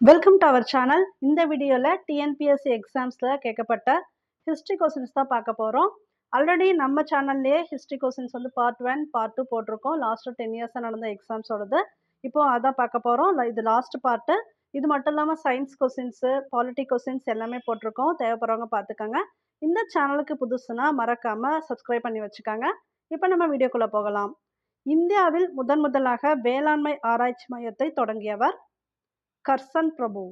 Welcome to our channel இந்த வீடியோவில் TNPSC எக்ஸாம்ஸில் கேட்கப்பட்ட ஹிஸ்ட்ரி கொஸ்டின்ஸ் தான் பார்க்க போகிறோம் ஆல்ரெடி நம்ம சேனல்லையே ஹிஸ்ட்ரி கொஸ்டின்ஸ் வந்து பார்ட் ஒன் பார்ட் டூ போட்டிருக்கோம். லாஸ்ட்டு டென் இயர்ஸாக நடந்த எக்ஸாம்ஸோடது இப்போ அதான் பார்க்க போகிறோம் இது லாஸ்ட் பார்ட்டு இது மட்டும் இல்லாமல் சயின்ஸ் கொஸ்டின்ஸு பாலிட்டிக் கொஸ்டின்ஸ் எல்லாமே போட்டிருக்கோம். தேவைப்படுறவங்க பார்த்துக்கோங்க. இந்த சேனலுக்கு புதுசுனா மறக்காமல் சப்ஸ்கிரைப் பண்ணி வச்சுக்கோங்க. இப்போ நம்ம வீடியோக்குள்ளே போகலாம். இந்தியாவில் முதன் முதலாக வேளாண்மை ஆராய்ச்சி மையத்தை தொடங்கியவர் கர்சன் பிரபு.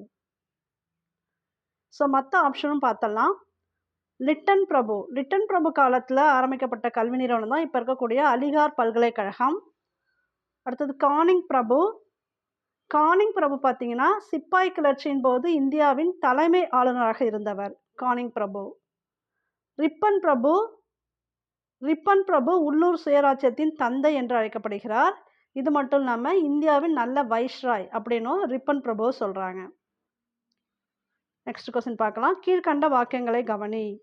ஸோ மற்ற ஆப்ஷனும் பார்த்தலாம் லிட்டன் பிரபு. லிட்டன் பிரபு காலத்தில் ஆரம்பிக்கப்பட்ட கல்வி நிறுவனம் தான் இப்போ இருக்கக்கூடிய அலிகார் பல்கலைக்கழகம். அடுத்தது கானிங் பிரபு. கானிங் பிரபு பார்த்தீங்கன்னா சிப்பாய் கிளர்ச்சியின் போது இந்தியாவின் தலைமை ஆளுநராக இருந்தவர் கானிங் பிரபு. ரிப்பன் பிரபு. ரிப்பன் பிரபு உள்ளூர் சுயராஜ்யத்தின் தந்தை என்று அழைக்கப்படுகிறார். இது மட்டும் இல்லாமல் இந்தியாவின் நல்ல வைஸ்ராய் அப்படின்னும் ரிப்பன் பிரபு சொல்கிறாங்க நெக்ஸ்ட் கொஸ்டின் பார்க்கலாம். கீழ்கண்ட வாக்கியங்களை கவனி.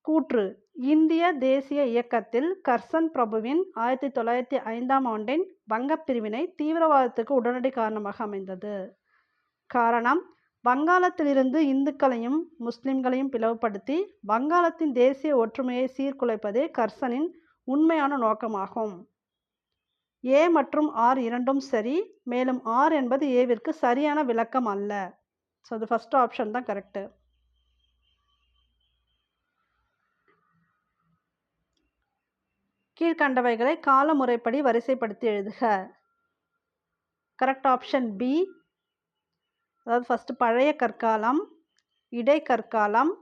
கூற்று. இந்திய தேசிய இயக்கத்தில் கர்சன் பிரபுவின் ஆயிரத்தி தொள்ளாயிரத்தி ஐந்தாம் ஆண்டின் வங்கப் பிரிவினை தீவிரவாதத்துக்கு உடனடி காரணமாக அமைந்தது. காரணம் வங்காளத்திலிருந்து இந்துக்களையும் முஸ்லிம்களையும் பிளவுபடுத்தி வங்காளத்தின் தேசிய ஒற்றுமையை சீர்குலைப்பதே கர்சனின் உண்மையான நோக்கமாகும். ஏ மற்றும் ஆர் இரண்டும் சரி மேலும் ஆர் என்பது ஏவிற்கு சரியான விளக்கம் அல்ல. ஸோ அது ஃபஸ்ட் ஆப்ஷன் தான் கரெக்டு கீழ்கண்டவைகளை கால முறைப்படி வரிசைப்படுத்தி எழுதுக. கரெக்ட் ஆப்ஷன் பி அதாவது ஃபஸ்ட்டு பழைய கற்காலம் இடைக்கற்காலம்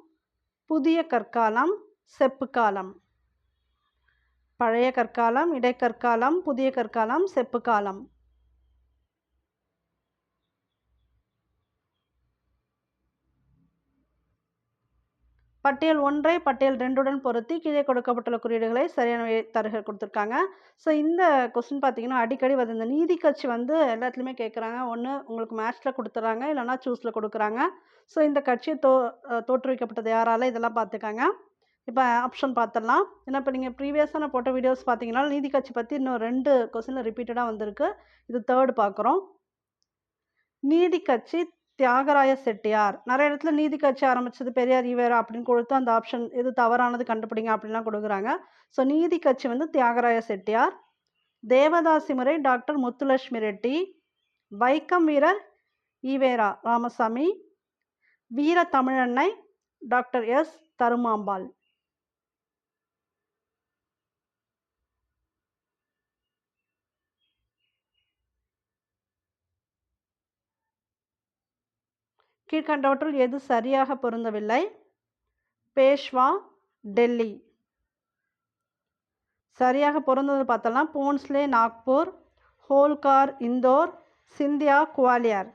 புதிய கற்காலம் செப்பு காலம். பழைய கற்காலம் இடைக்கற்காலம் புதிய கற்காலம் செப்பு காலம். பட்டியல் ஒன்றை பட்டியல் ரெண்டுடன் பொருத்தி கீழே கொடுக்கப்பட்டுள்ள குறியீடுகளை சரியான தருக கொடுத்துருக்காங்க. ஸோ இந்த கொஸ்டின் பார்த்தீங்கன்னா அடிக்கடி வந்து இந்த நீதி கட்சி வந்து எல்லாத்துலேயுமே கேட்குறாங்க ஒன்று உங்களுக்கு மேட்ச்சில் கொடுத்துட்றாங்க இல்லைனா சூஸில் கொடுக்குறாங்க. ஸோ இந்த கட்சி தோ தோற்றுவிக்கப்பட்டது யாரால? இதெல்லாம் பார்த்துக்காங்க. இப்போ ஆப்ஷன் பார்த்துடலாம் ஏன்னா இப்போ நீங்கள் ப்ரீவியஸாக நான் போட்ட வீடியோஸ் பார்த்தீங்கன்னா நீதி கட்சி பற்றி இன்னும் ரெண்டு கொஸ்டினில் ரிப்பீட்டடாக வந்திருக்கு. இது தேர்டு பார்க்குறோம் நீதி கட்சி தியாகராய செட்டியார். நிறைய இடத்துல நீதி கட்சி ஆரம்பித்தது பெரியார் ஈவேரா அப்படின்னு கொடுத்து அந்த ஆப்ஷன் இது தவறானது கண்டுபிடிங்க அப்படின்லாம் கொடுக்குறாங்க. ஸோ நீதி கட்சி வந்து தியாகராய செட்டியார். தேவதாசி முறை டாக்டர் முத்துலட்சுமி ரெட்டி. வைக்கம் வீரர் ஈவேரா ராமசாமி. வீர தமிழன்னை டாக்டர் எஸ். தருமாம்பாள். கீழ்கண்டவற்றுள் எது சரியாக பொருந்தவில்லை? பேஷ்வா டெல்லி. சரியாக பொருந்தது பார்த்தலாம் போன்ஸ்லே நாக்பூர் ஹோல்கார் இந்தோர் சிந்தியா குவாலியர்.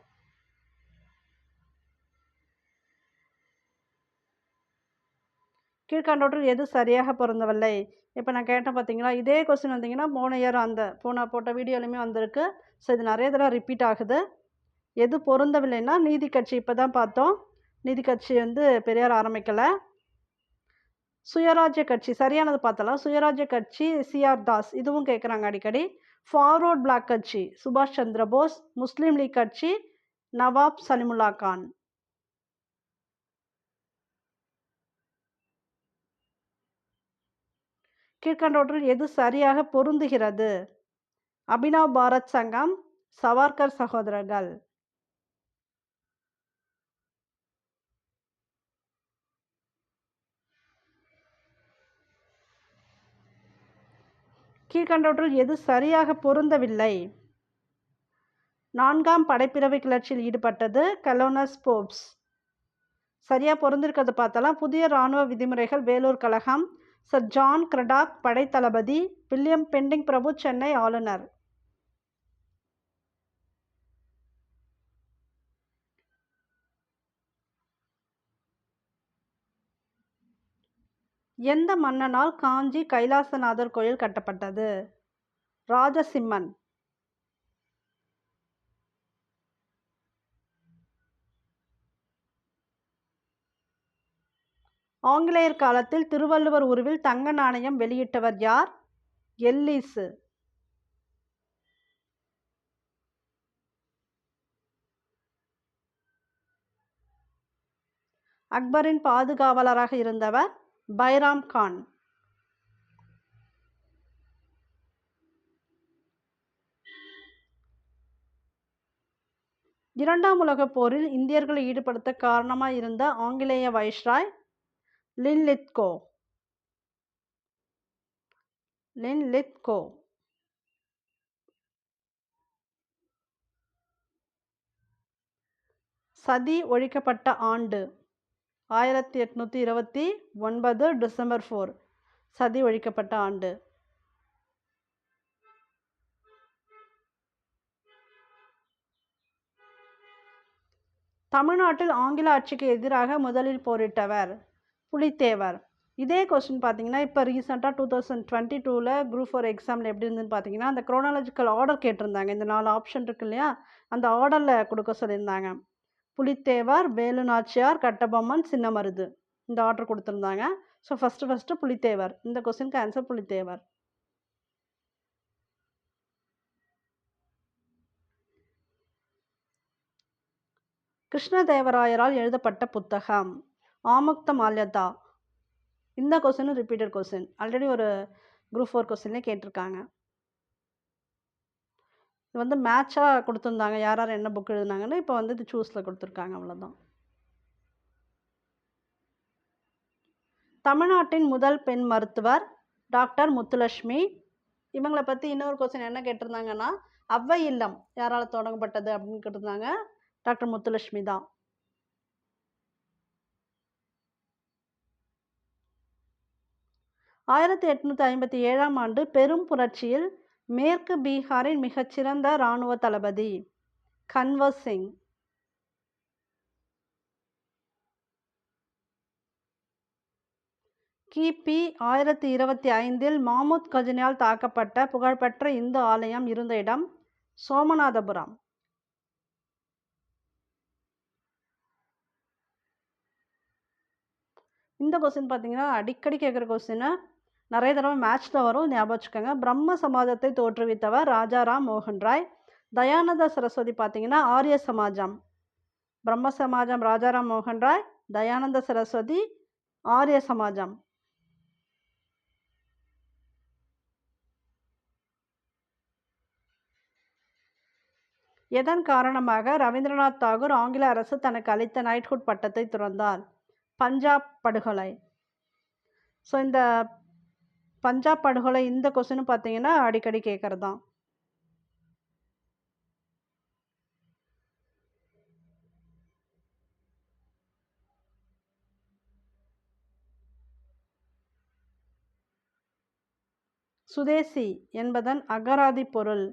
கீழ்கண்டவற்றில் எது சரியாக பொருந்தவில்லை? இப்போ நான் கேட்டேன் பார்த்தீங்களா இதே கொஸ்டின் வந்தீங்கன்னா போன இயர் அந்த போன போட்ட வீடியோலையுமே வந்திருக்கு. ஸோ இது நிறைய தடவை ரிப்பீட் ஆகுது. எது பொருந்தவில்லைன்னா நீதி கட்சி இப்போ தான் பார்த்தோம். நீதி கட்சி வந்து பெரியார் ஆரம்பிக்கலை. சுயராஜ்ய கட்சி சரியானது பார்த்தலாம். சுயராஜ்ய கட்சி சிஆர் தாஸ் இதுவும் கேட்குறாங்க அடிக்கடி. ஃபார்வர்ட் பிளாக் கட்சி சுபாஷ் சந்திர போஸ் முஸ்லீம் லீக் கட்சி நவாப் சலிமுல்லா கான். கீழ்கண்டவற்றில் எது சரியாக பொருந்துகிறது? அபினவ் பாரத் சங்கம் சவார்கர் சகோதரர்கள். கீழ்கண்டவற்றுள் எது சரியாக பொருந்தவில்லை? நான்காம் படைப்பிறவை கிளர்ச்சியில் ஈடுபட்டது கலோனஸ் போப்ஸ். சரியாக பொருந்திருக்கிறது பார்த்தாலாம். புதிய இராணுவ விதிமுறைகள் வேலூர் கழகம். சர் ஜான் கிரடாக் படைத்தளபதி. வில்லியம் பெண்டிங் பிரபு சென்னை ஆளுநர். எந்த மன்னனால் காஞ்சி கைலாசநாதர் கோயில் கட்டப்பட்டது? ராஜசிம்மன். ஆங்கிலேயர் காலத்தில் திருவள்ளுவர் உருவில் தங்க நாணயம் வெளியிட்டவர் யார்? எல்லிசு. அக்பரின் பாதுகாவலராக இருந்தவர் பைராம் கான். இரண்டாம் உலகப் போரில் இந்தியர்களை ஈடுபடுத்த காரணமாக இருந்த ஆங்கிலேய வைஸ்ராய் லின்லித்கோ. லின்லித்கோ. சதி ஒழிக்கப்பட்ட ஆண்டு. ஆயிரத்தி எட்நூற்றி இருபத்தி ஒன்பது டிசம்பர் ஃபோர் சதி ஒழிக்கப்பட்ட ஆண்டு. தமிழ்நாட்டில் ஆங்கில ஆட்சிக்கு எதிராக முதலில் போரிட்டவர் புலித்தேவர். இதே கொஸ்டின் பார்த்தீங்கன்னா இப்போ ரீசெண்டாக டூ தௌசண்ட் டுவெண்ட்டி டூவில் குரூப் ஃபோர் எக்ஸாமில் எப்படி இருந்துன்னு பார்த்தீங்கன்னா அந்த குரோனாலஜிக்கல் ஆர்டர் கேட்டிருந்தாங்க. இந்த நாலு ஆப்ஷன் இருக்கு இல்லையா? அந்த ஆர்டரில் கொடுக்க சொல்லியிருந்தாங்க. புலித்தேவர் வேலுநாச்சியார் கட்டபொம்மன் சின்னமருது. இந்த ஆர்டர் கொடுத்துருந்தாங்க. So first first Pulithevar. இந்த கொஸ்டினுக்கு ஆன்சர் புலித்தேவர். கிருஷ்ணதேவராயரால் எழுதப்பட்ட புத்தகம். ஆமுக்த மால்யதா. இந்த கொஸ்டின் ரிப்பீட்டட் கொஸ்டின் ஆல்ரெடி ஒரு குரூப் ஃபோர் கொஸ்டின்லேயே கேட்டிருக்காங்க. இது வந்து மேட்சாக கொடுத்துருந்தாங்க. யார் யார் என்ன புக் எழுதுனாங்கன்னு இப்போ வந்து இது சூஸில் கொடுத்துருக்காங்க. அவ்வளோதான் தமிழ்நாட்டின் முதல் பெண் மருத்துவர் டாக்டர் முத்துலட்சுமி. இவங்களை பற்றி இன்னொரு கொஸ்டின் என்ன கேட்டிருந்தாங்கன்னா அவ்வை இல்லம் யாரால் தொடங்கப்பட்டது அப்படின்னு கேட்டிருந்தாங்க. டாக்டர் முத்துலட்சுமி தான். ஆயிரத்தி எட்நூற்றி ஐம்பத்தி ஏழாம் ஆண்டு பெரும் புரட்சியில் மேற்கு பீகாரின் மிகச்சிறந்த இராணுவ தளபதி கன்வர் சிங். கிபி ஆயிரத்தி இருபத்தி ஐந்தில் மாமூத் கஜினியால் தாக்கப்பட்ட புகழ்பெற்ற இந்து ஆலயம் இருந்த இடம் சோமநாதபுரம். இந்த கொஸ்டின் பார்த்தீங்கன்னா அடிக்கடி கேட்குற கொஸ்டின் நிறைய தடவை மேட்ச்சில் வரும் ஞாபகம் வச்சுக்கோங்க. பிரம்ம சமாஜத்தை தோற்றுவித்தவர் ராஜாராம் மோகன் ராய். தயானந்த சரஸ்வதி பார்த்தீங்கன்னா ஆரிய சமாஜம். பிரம்ம சமாஜம் ராஜாராம் மோகன் ராய் தயானந்த சரஸ்வதி ஆரிய சமாஜம். எதன் காரணமாக ரவீந்திரநாத் தாகூர் ஆங்கில அரசு தனக்கு அளித்த நைட்ஹுட் பட்டத்தை துறந்தார்? பஞ்சாப் படுகொலை. ஸோ இந்த பஞ்சாப் படுகொலை இந்த கொஸ்டின் பார்த்தீங்கன்னா அடிக்கடி கேட்குறது தான் சுதேசி என்பதன் அகராதி பொருள்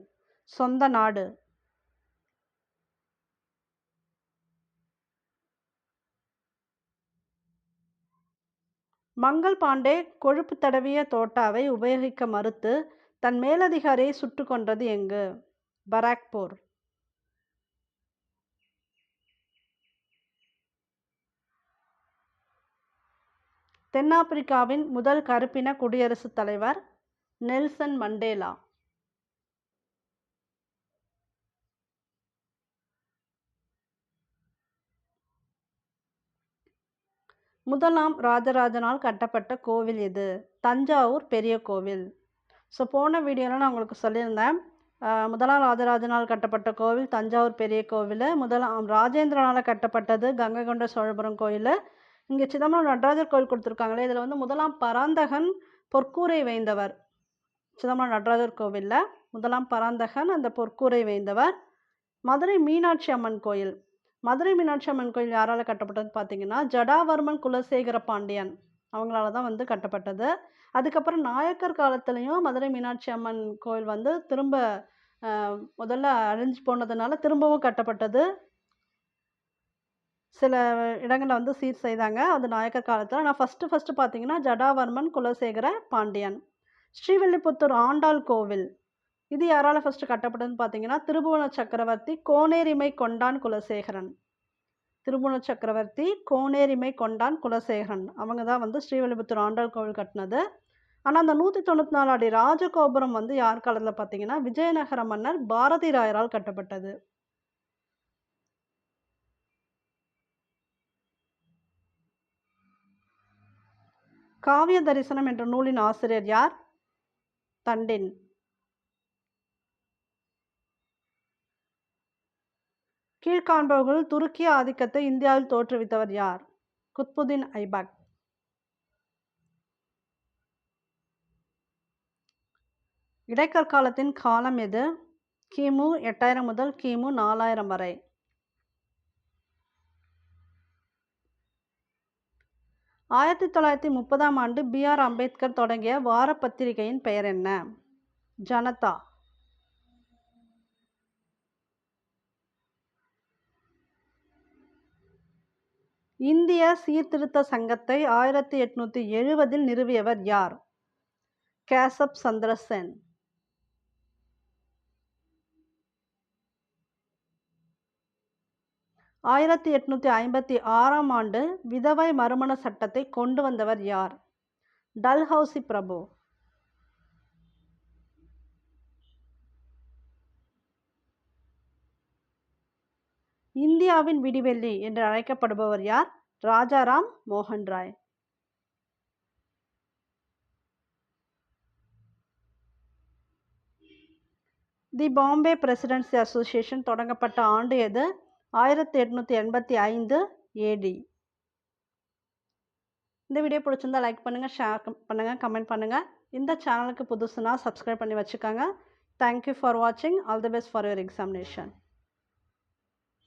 சொந்த நாடு. மங்கள் பாண்டே கொழுப்பு தடவிய தோட்டாவை உபயோகிக்க மறுத்து தன் மேலதிகாரியை சுட்டு கொன்றது எங்கு? பராக்பூர் தென்னாப்பிரிக்காவின் முதல் கருப்பின குடியரசுத் தலைவர் நெல்சன் மண்டேலா. முதலாம் ராஜராஜனால் கட்டப்பட்ட கோவில் எது? தஞ்சாவூர் பெரிய கோவில். ஸோ போன வீடியோவில் நான் உங்களுக்கு சொல்லியிருந்தேன். முதலாம் ராஜராஜனால் கட்டப்பட்ட கோவில் தஞ்சாவூர் பெரிய கோவில். முதலாம் ராஜேந்திரனால் கட்டப்பட்டது கங்கை கொண்ட சோழபுரம் கோயில். இங்கே சிதம்பரம் நடராஜர் கோயில் கொடுத்துருக்காங்களே இதில் வந்து முதலாம் பராந்தகன் பொற்கூரை வைந்தவர். சிதம்பரம் நடராஜர் கோவிலில் முதலாம் பராந்தகன் அந்த பொற்கூரை வைந்தவர். மதுரை மீனாட்சி அம்மன் கோயில். மதுரை மீனாட்சி அம்மன் கோயில் யாரால் கட்டப்பட்டது பார்த்தீங்கன்னா ஜடாவர்மன் குலசேகர பாண்டியன் அவங்களால தான் வந்து கட்டப்பட்டது. அதுக்கப்புறம் நாயக்கர் காலத்துலேயும் மதுரை மீனாட்சி அம்மன் கோயில் வந்து திரும்ப முதல்ல அழிஞ்சு போனதுனால திரும்பவும் கட்டப்பட்டது. சில இடங்களில் வந்து சீர் செய்தாங்க. அது நாயக்கர் காலத்தில். ஆனால் ஃபஸ்ட்டு ஃபஸ்ட்டு பார்த்தீங்கன்னா ஜடாவர்மன் குலசேகர பாண்டியன். ஸ்ரீவில்லிபுத்தூர் ஆண்டாள் கோவில். இது யாரால் ஃபஸ்ட்டு கட்டப்பட்டதுன்னு பார்த்தீங்கன்னா திருபுவன சக்கரவர்த்தி கோனேரிமை கொண்டான் குலசேகரன். திருபுவன சக்கரவர்த்தி கோனேரிமை கொண்டான் குலசேகரன். அவங்க தான் வந்து ஸ்ரீவல்லிபுத்தூர் ஆண்டாள் கோவில் கட்டினது. ஆனால் அந்த நூற்றி தொண்ணூற்றி நாலு அடி ராஜகோபுரம் வந்து யார் காலத்தில் பார்த்தீங்கன்னா விஜயநகர மன்னர் பாரதி ராயரால் கட்டப்பட்டது. காவிய தரிசனம் என்ற நூலின் ஆசிரியர் யார்? தண்டின். கீழ்காண்பவர்கள் துருக்கிய ஆதிக்கத்தை இந்தியாவில் தோற்றுவித்தவர் யார்? குத்புதீன் ஐபக். இடைக்கற்காலத்தின் காலம் எது? கிமு எட்டாயிரம் முதல் கிமு நாலாயிரம் வரை. ஆயிரத்தி தொள்ளாயிரத்தி முப்பதாம் ஆண்டு பி ஆர் அம்பேத்கர் தொடங்கிய வார பத்திரிகையின் பெயர் என்ன? ஜனதா. இந்திய சீர்திருத்த சங்கத்தை ஆயிரத்தி எட்நூற்றி எழுபதில் நிறுவியவர் யார்? கேசப் சந்திர சென் ஆயிரத்தி எட்நூற்றி ஐம்பத்தி ஆறாம் ஆண்டு விதவை மறுமண சட்டத்தை கொண்டு வந்தவர் யார்? டல்ஹவுசி பிரபு. இந்தியாவின் விடிவெள்ளி என்று அழைக்கப்படுபவர் யார்? ராஜாராம் மோகன் Roy. The Bombay presidency association தொடங்கப்பட்ட ஆண்டு எது? ஆயிரத்தி எட்நூற்றி எண்பத்தி ஐந்து ஏடி இந்த வீடியோ பிடிச்சிருந்தா லைக் பண்ணுங்கள் ஷேர் பண்ணுங்கள் கமெண்ட் பண்ணுங்கள் இந்த சேனலுக்கு புதுசுனா சப்ஸ்கிரைப் பண்ணி வச்சுக்கோங்க. தேங்க்யூ ஃபார் வாட்சிங் all the best for your examination